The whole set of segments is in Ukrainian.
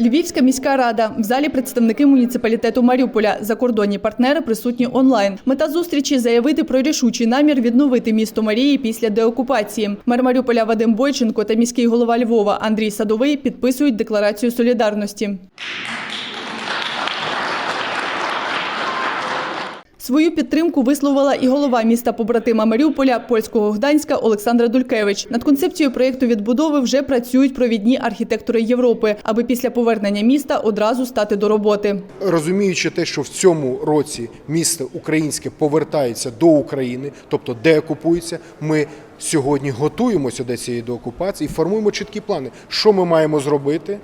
Львівська міська рада в залі представники муніципалітету Маріуполя. Закордонні партнери присутні онлайн. Мета зустрічі заявити про рішучий намір відновити місто Марії після деокупації. Мер Маріуполя Вадим Бойченко та міський голова Львова Андрій Садовий підписують декларацію солідарності. Свою підтримку висловила і голова міста побратима Маріуполя польського Гданська Олександра Дулькевич. Над концепцією проєкту відбудови вже працюють провідні архітектори Європи, аби після повернення міста одразу стати до роботи. Розуміючи те, що в цьому році місто українське повертається до України, тобто деокупується, ми сьогодні готуємося до цієї деокупації і формуємо чіткі плани, що ми маємо зробити,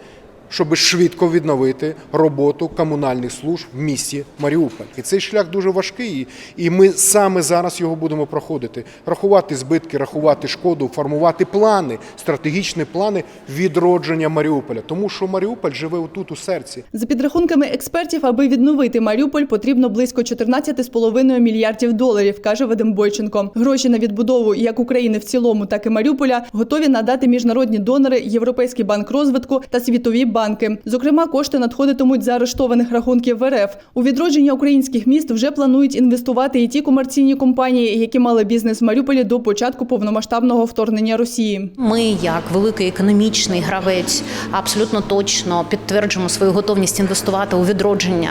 щоб швидко відновити роботу комунальних служб в місті Маріуполь. І цей шлях дуже важкий, і ми саме зараз його будемо проходити. Рахувати збитки, рахувати шкоду, формувати плани, стратегічні плани відродження Маріуполя. Тому що Маріуполь живе отут у серці. За підрахунками експертів, аби відновити Маріуполь, потрібно близько 14,5 мільярдів доларів, каже Вадим Бойченко. Гроші на відбудову як України в цілому, так і Маріуполя готові надати міжнародні донори, Європейський банк розвитку та світові банки. Зокрема, кошти надходитимуть за арештованих рахунків в РФ. У відродження українських міст вже планують інвестувати і ті комерційні компанії, які мали бізнес в Маріуполі до початку повномасштабного вторгнення Росії. Ми, як великий економічний гравець, абсолютно точно підтверджуємо свою готовність інвестувати у відродження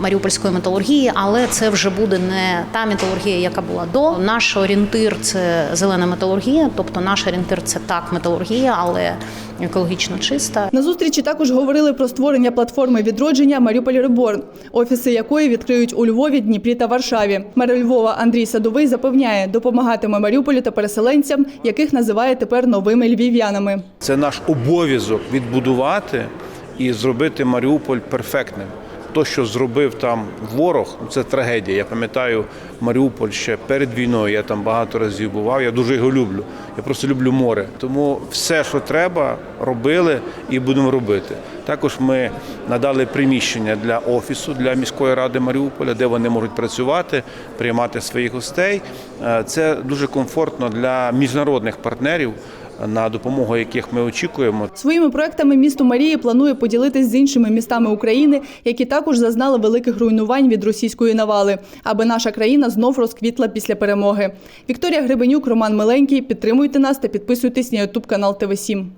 маріупольської металургії, але це вже буде не та металургія, яка була до. Наш орієнтир це зелена металургія, тобто наш орієнтир це так металургія, але екологічно чиста. На зустрічі також говорили про створення платформи відродження Маріуполь Реборн, офіси якої відкриють у Львові, Дніпрі та Варшаві. Мер Львова Андрій Садовий запевняє, допомагатиме Маріуполю та переселенцям, яких називає тепер новими львів'янами. Це наш обов'язок відбудувати і зробити Маріуполь перфектним. То, що зробив там ворог, це трагедія. Я пам'ятаю Маріуполь ще перед війною. Я там багато разів бував. Я дуже його люблю. Я просто люблю море. Тому все, що треба, робили і будемо робити. Також ми надали приміщення для офісу для міської ради Маріуполя, де вони можуть працювати, приймати своїх гостей. Е, Це дуже комфортно для міжнародних партнерів, на допомогу яких ми очікуємо. Своїми проектами місто Марії планує поділитись з іншими містами України, які також зазнали великих руйнувань від російської навали, аби наша країна знов розквітла після перемоги. Вікторія Гребенюк, Роман Миленький. Підтримуйте нас та підписуйтесь на Ютуб канал ТВ 7